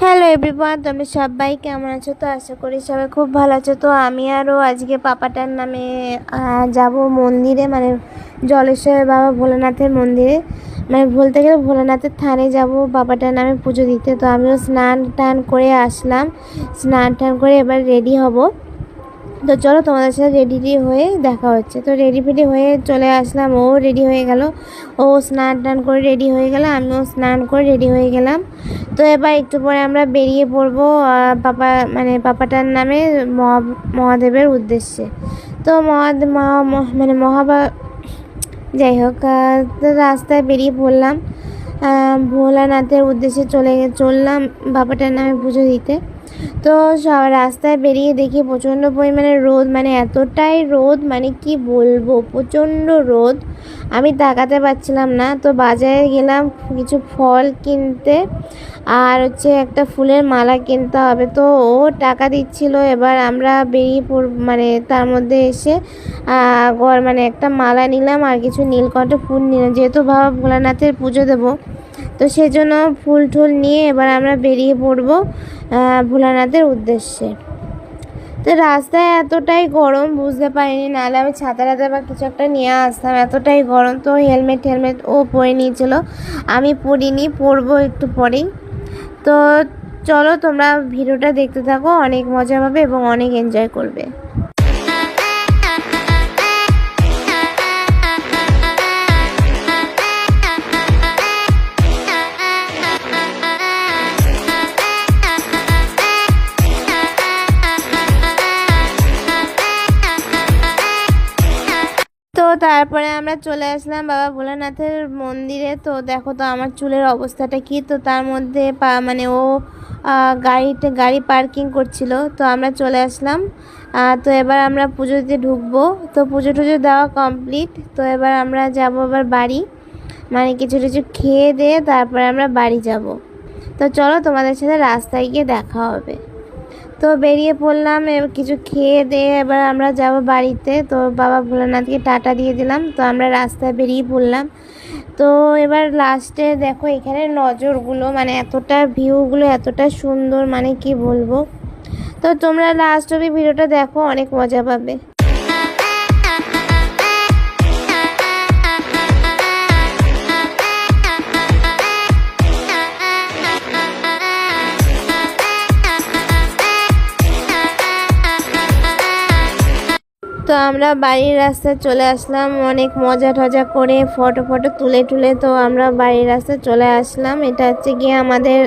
Hello everyone তুমি সবাই কেমন আছো? তো আশা করি সবাই খুব ভালো আছো। তো আমি আরও আজকে পাপাটার নামে যাব মন্দিরে মানে জলেশ্বর বাবা ভোলানাথের মন্দিরে। মানে বলতে গেলে ভোলানাথের থানে যাব বাবাটার নামে পুজো দিতে। তো আমিও স্নান টান করে আসলাম। স্নান টান করে এবার রেডি হব। তো চলো তোমাদের সাথে রেডি হয়ে দেখা হচ্ছে। তো রেডি ফেডি হয়ে চলে আসলাম। ও রেডি হয়ে গেল। ও স্নান টান করে রেডি হয়ে গেল। আমিও স্নান করে রেডি হয়ে গেলাম। তো এবার একটু পরে আমরা বেরিয়ে পড়ব পাপা মানে পাপাটার নামে মহা, মহাদেবের উদ্দেশ্যে। তো মহাদেব মহা মানে মহাবা, যাই হোক রাস্তায় বেরিয়ে পড়লাম। ভোলানাথের উদ্দেশ্যে চলে, চললাম বাবাটার নামে পুজো দিতে। তো সব রাস্তায় বেরিয়ে দেখি প্রচণ্ড পরিমাণে রোদ মানে এতটাই রোদ মানে কি বলব, প্রচণ্ড রোদ। আমি তাকাতে পারছিলাম না। তো বাজারে গেলাম কিছু ফল কিনতে, আর হচ্ছে একটা ফুলের মালা কিনতে হবে। তো ও টাকা দিচ্ছিল, এবার আমরা বেরিয়ে মানে তার মধ্যে এসে মানে একটা মালা নিলাম, আর কিছু নীলকণ্ঠ ফুল নিলাম। যেহেতু বাবা ভোলানাথের পুজো দেবো তো সেজন্য ফুল টুল নিয়ে এবার আমরা বেরিয়ে পড়ব ভোলানাথের উদ্দেশ্যে। তো রাস্তায় এতটাই গরম, বুঝতে পারিনি, নাহলে আমি ছাতা টাতা বা কিছু একটা নিয়ে আসতাম। এতটাই গরম, তো হেলমেট হেলমেট ও পরে নিয়েছিল। আমি পরিনি, পরবো একটু পরেই। তো চলো তোমরা ভিডিওটা দেখতে থাকো, অনেক মজা পাবে এবং অনেক এনজয় করবে। তো তারপরে আমরা চলে আসলাম বাবা ভোলানাথের মন্দিরে। তো দেখো তো আমার চুলের অবস্থাটা কি? তো তার মধ্যে মানে ও গাড়িতে, গাড়ি পার্কিং করছিল। তো আমরা চলে আসলাম। তো এবার আমরা পুজো দিতে ঢুকবো। তো পুজো টুজো দেওয়া কমপ্লিট। তো এবার আমরা যাব এবার বাড়ি। মানে কিছু কিছু খেয়ে দিয়ে তারপরে আমরা বাড়ি যাব। তো চলো তোমাদের সাথে রাস্তায় গিয়ে দেখা হবে। তো বেরিয়ে পড়লাম কিছু খেয়ে দিয়ে এবার আমরা যাব বাড়িতে। তো বাবা ভোলানাথকে টাটা দিয়ে দিলাম, তো আমরা রাস্তায় বেরিয়ে পড়লাম। তো এবার লাস্টে দেখো এখানে নজরগুলো মানে এতটা ভিউগুলো এতটা সুন্দর মানে কি বলব? তো তোমরা লাস্ট অবধি ভিডিওটা দেখো, অনেক মজা পাবে। তো আমরা বাড়ির রাস্তায় চলে আসলাম। অনেক মজা টজা করে ফটো ফটো তুলে টুলে তো আমরা বাড়ির রাস্তায় চলে আসলাম। এটা হচ্ছে গিয়ে আমাদের